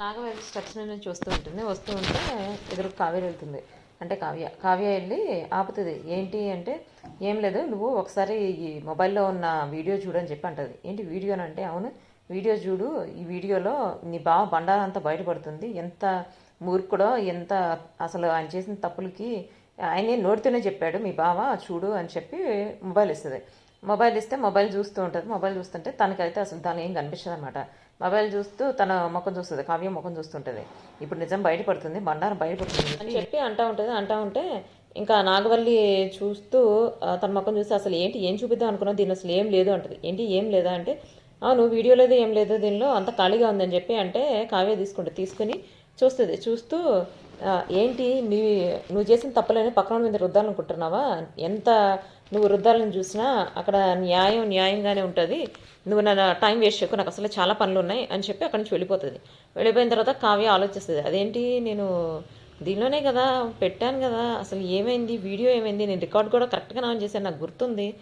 నాగవేలు steps నుంచి చూస్తూ ఉంటుంది. వస్తూ ఉంటే ఎదురు కావ్య వెళ్తుంది. అంటే కావ్య. కావ్య వెళ్ళి ఆపుతుంది. ఏంటి అంటే ఏం లేదు నువ్వు ఒకసారి ఈ మొబైల్లో ఉన్న వీడియో చూడని చెప్పి అంటది. ఏంటి వీడియో అంటే అవును వీడియో చూడు. ఈ వీడియోలో నీ బావ బండారం అంతా బయటపడుతుంది. ఎంత మూర్ఖుడో ఎంత అసలు ఆయన చేసిన తప్పులకి ఆయనే నోటితోనే చెప్పాడు. మీ బావ చూడు అని చెప్పి మొబైల్ ఇస్తుంది మొబైల్ ఇస్తే మొబైల్ చూస్తూ ఉంటుంది. మొబైల్ చూస్తుంటే తనకైతే అసలు దాని ఏం కనిపించదు అనమాట మొబైల్ చూస్తూ తన ముఖం చూస్తుంది కావ్యం ముఖం చూస్తుంటుంది. ఇప్పుడు నిజం బయటపడుతుంది బండారం బయటపడుతుంది. అని చెప్పి అంటూ ఉంటుంది అంటూ ఉంటే ఇంకా నాగవల్లి చూస్తూ తన ముఖం చూస్తే అసలు ఏంటి ఏం చూపిద్దాం అనుకున్నావు? దీని అసలు ఏం లేదు అంటది. ఏంటి ఏం లేదా అంటే అవును వీడియో లేదు ఏం లేదు దీనిలో అంత ఖాళీగా ఉందని చెప్పి అంటే కావ్య తీసుకుంటుంది తీసుకుని చూస్తుంది. చూస్తూ ఏంటి? నీ నువ్వు చేసిన తప్పులని పక్కన మీద రుద్దాలనుకుంటున్నావా? ఎంత నువ్వు రుద్దాలని చూసినా అక్కడ న్యాయం న్యాయంగానే ఉంటుంది. నువ్వు నా టైం వేస్ట్ చేయకు నాకు అసలు చాలా పనులు ఉన్నాయి అని చెప్పి అక్కడి నుంచి వెళ్ళిపోతుంది. వెళ్ళిపోయిన తర్వాత కావ్య ఆలోచిస్తుంది అదేంటి? నేను దీనిలోనే కదా పెట్టాను కదా అసలు ఏమైంది? వీడియో ఏమైంది? నేను రికార్డ్ కూడా కరెక్ట్గా ఆన్ చేశాను నాకు గుర్తుంది.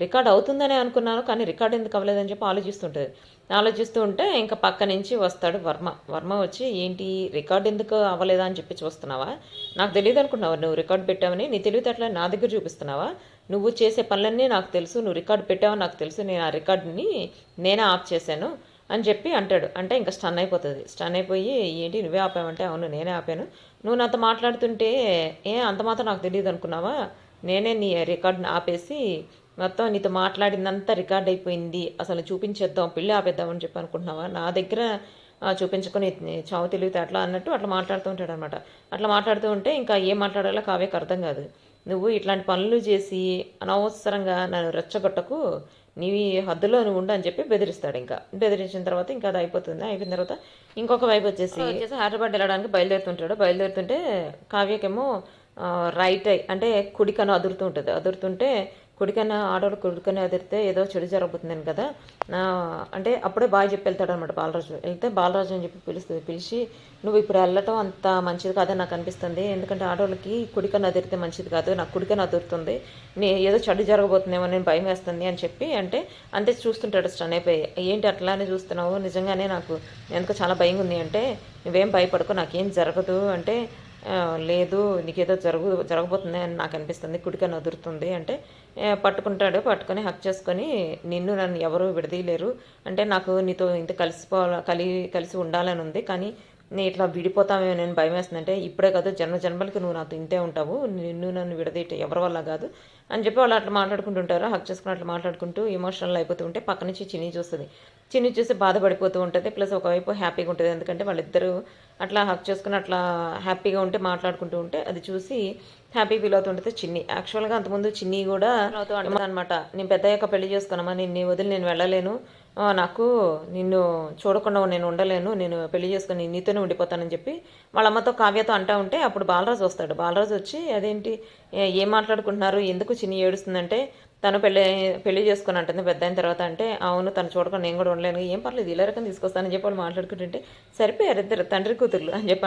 రికార్డ్ అవుతుందనే అనుకున్నాను కానీ రికార్డ్ ఎందుకు అవ్వలేదని చెప్పి ఆలోచిస్తుంటుంది. ఆలోచిస్తూ ఉంటే ఇంకా పక్క నుంచి వస్తాడు వర్మ. వర్మ వచ్చి ఏంటి రికార్డ్ ఎందుకు అవ్వలేదా? అని చెప్పి చూస్తున్నావా? నాకు తెలియదు అనుకున్నావు? నువ్వు రికార్డ్ పెట్టావని నీ తెలివితేటలు నా దగ్గర చూపిస్తున్నావా? నువ్వు చేసే పనులన్నీ నాకు తెలుసు నువ్వు రికార్డ్ పెట్టావని నాకు తెలుసు నేను ఆ రికార్డుని నేనే ఆఫ్ చేశాను అని చెప్పి అంటాడు. అంటే ఇంకా స్టన్ అయిపోతుంది. స్టన్ అయిపోయి ఏంటి నువ్వే ఆపావంటే? అవును నేనే ఆపాను. నువ్వు నాతో మాట్లాడుతుంటే ఏ అంత మాత్రం నాకు తెలియదు అనుకున్నావా? నేనే నీ రికార్డ్ని ఆపేసి మొత్తం నీతో మాట్లాడిందంతా రికార్డ్ అయిపోయింది. అసలు చూపించేద్దాం పెళ్ళి ఆపేద్దామని చెప్పి అనుకుంటున్నావా? నా దగ్గర చూపించుకొని చావు తెలివితే అట్లా అన్నట్టు అట్లా మాట్లాడుతూ ఉంటాడు అనమాట అట్లా మాట్లాడుతూ ఉంటే ఇంకా ఏం మాట్లాడాలో కావ్యకు అర్థం కాదు. నువ్వు ఇట్లాంటి పనులు చేసి అనవసరంగా నన్ను రెచ్చగొట్టకు నీవి హద్దులో నువ్వు ఉండు అని చెప్పి బెదిరిస్తాడు ఇంకా. బెదిరించిన తర్వాత ఇంకా అది అయిపోతుంది. అయిపోయిన తర్వాత ఇంకొక వైపు వచ్చేసి వచ్చేసి హైదరాబాద్ వెళ్ళడానికి బయలుదేరుతుంటాడు. బయలుదేరుతుంటే కావ్యకేమో రైట్ అంటే కుడికను అదురుతూ ఉంటుంది. అదురుతుంటే కుడికన్న ఆడవాళ్ళు కుడికన్న అదిరితే ఏదో చెడు జరగబోతుందని కదా. నా అంటే అప్పుడే బాగా చెప్పి వెళ్తాడు అనమాట బాలరాజు. వెళ్తే బాలరాజు అని చెప్పి పిలుస్తుంది పిలిచి నువ్వు ఇప్పుడు వెళ్ళటం అంత మంచిది కాదని నాకు అనిపిస్తుంది. ఎందుకంటే ఆడవాళ్ళకి కుడికన్నా అదిరితే మంచిది కాదు. నాకు కుడికన్నా అదురుతుంది. నే ఏదో చెడు జరగబోతుందేమో నేను భయం వేస్తుంది అని చెప్పి అంటే అంతే చూస్తుంటాడు స్టన్ అయిపోయి. ఏంటి అట్లానే చూస్తున్నావు? నిజంగానే నాకు ఎందుకు చాలా భయం ఉంది అంటే నువ్వేం భయపడకు. నాకేం జరగదు. అంటే లేదు నీకేదో జరుగు జరగబోతుంది అని నాకు అనిపిస్తుంది కుడికని వదురుతుంది అంటే పట్టుకుంటాడు పట్టుకొని హక్ చేసుకొని నిన్ను నన్ను ఎవరు విడదీయలేరు. అంటే నాకు నీతో ఇంత కలిసిపోవాలి కలి కలిసి ఉండాలని ఉంది కానీ నేను ఇట్లా విడిపోతామేమో నేను భయం వేస్తుందంటే ఇప్పుడే కాదు జన్మ జన్మలకి నువ్వు నాతో ఇంతే ఉంటావు నిన్ను నన్ను విడదీయటం ఎవరి వల్ల కాదు అని చెప్పి వాళ్ళు అట్లా మాట్లాడుకుంటుంటారు హక్ చేసుకుని అట్లా మాట్లాడుకుంటూ ఎమోషనల్ అయిపోతూ ఉంటే పక్క నుంచి చిన్ని చూస్తుంది. చిన్ని చూసి బాధపడిపోతూ ఉంటుంది ప్లస్ ఒకవైపు హ్యాపీగా ఉంటుంది ఎందుకంటే వాళ్ళిద్దరూ అట్లా హక్ చేసుకుని అట్లా హ్యాపీగా ఉంటే మాట్లాడుకుంటూ ఉంటే అది చూసి హ్యాపీ ఫీల్ అవుతుంటుంది చిన్ని. యాక్చువల్గా అంతకుముందు చిన్ని కూడా అనమాట నేను పెద్దయ్యాక పెళ్ళి చేసుకున్నామా నిన్ను వదిలి నేను వెళ్ళలేను నాకు నిన్ను చూడకుండా నేను ఉండలేను నేను పెళ్ళి చేసుకుని నీతోనే ఉండిపోతానని చెప్పి వాళ్ళ అమ్మతో కావ్యతో అంటా ఉంటే అప్పుడు బాలరాజు వస్తాడు. బాలరాజు వచ్చి అదేంటి? ఏం మాట్లాడుకుంటున్నారు? ఎందుకు చిన్ని ఏడుస్తుందంటే తను పెళ్ళి పెళ్ళి చేసుకుని అంటుంది పెద్ద అయిన తర్వాత అంటే అవును తను చూడకుండా నేను కూడా ఉండలేను ఏం పర్లేదు ఇలా రకం తీసుకొస్తానని చెప్పి వాళ్ళు మాట్లాడుకుంటుంటే సరిపోయారు ఇద్దరు తండ్రి కూతుర్లు అని చెప్పి